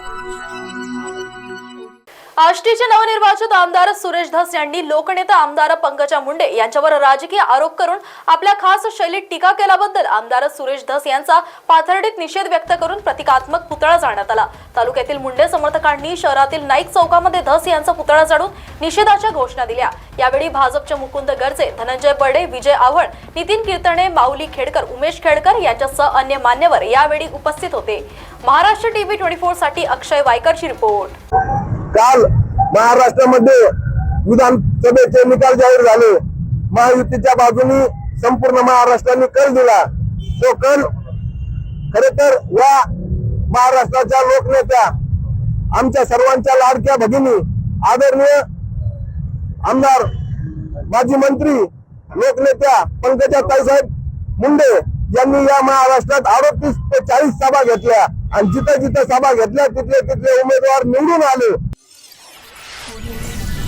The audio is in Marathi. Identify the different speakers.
Speaker 1: 啊。आष्टीचे नवनिर्वाचित आमदार सुरेश धस यांनी लोकनेता आमदार पंकजा मुंडे यांच्यावर राजकीय आरोप करून आपल्या खास शैलीत टीका केल्याबद्दल आमदार सुरेश धस यांचा पाथर्डीत निषेध व्यक्त करून प्रतिकात्मक पुतळा जाण्यात आला. तालुक्यातील मुंडे समर्थकांनी शहरातील नाईक चौकामध्ये धस यांचा पुतळा जाडून निषेधाच्या घोषणा दिल्या. यावेळी भाजपचे मुकुंद गर्जे धनंजय बर्डे विजय आव्हाड नितीन कीर्तने माऊली खेडकर उमेश खेडकर यांच्यासह अन्य मान्यवर यावेळी उपस्थित होते. महाराष्ट्र टीव्ही ट्वेंटी फोरसाठी अक्षय वायकरची रिपोर्ट.
Speaker 2: काल महाराष्ट्रामध्ये विधानसभेचे निकाल जाहीर झाले. महायुतीच्या बाजूनी संपूर्ण महाराष्ट्राने कल दिला. तो कल खरे तर या महाराष्ट्राच्या लोकनेत्या आमच्या सर्वांच्या लाडक्या भगिनी आदरणीय आमदार माजी मंत्री लोकनेत्या पंकजा ताईसाहेब मुंडे यांनी या महाराष्ट्रात अडतीस ते चाळीस सभा घेतल्या. आणि जिथं जिथं सभा घेतल्या तिथले तिथले उमेदवार निवडून आले. Audio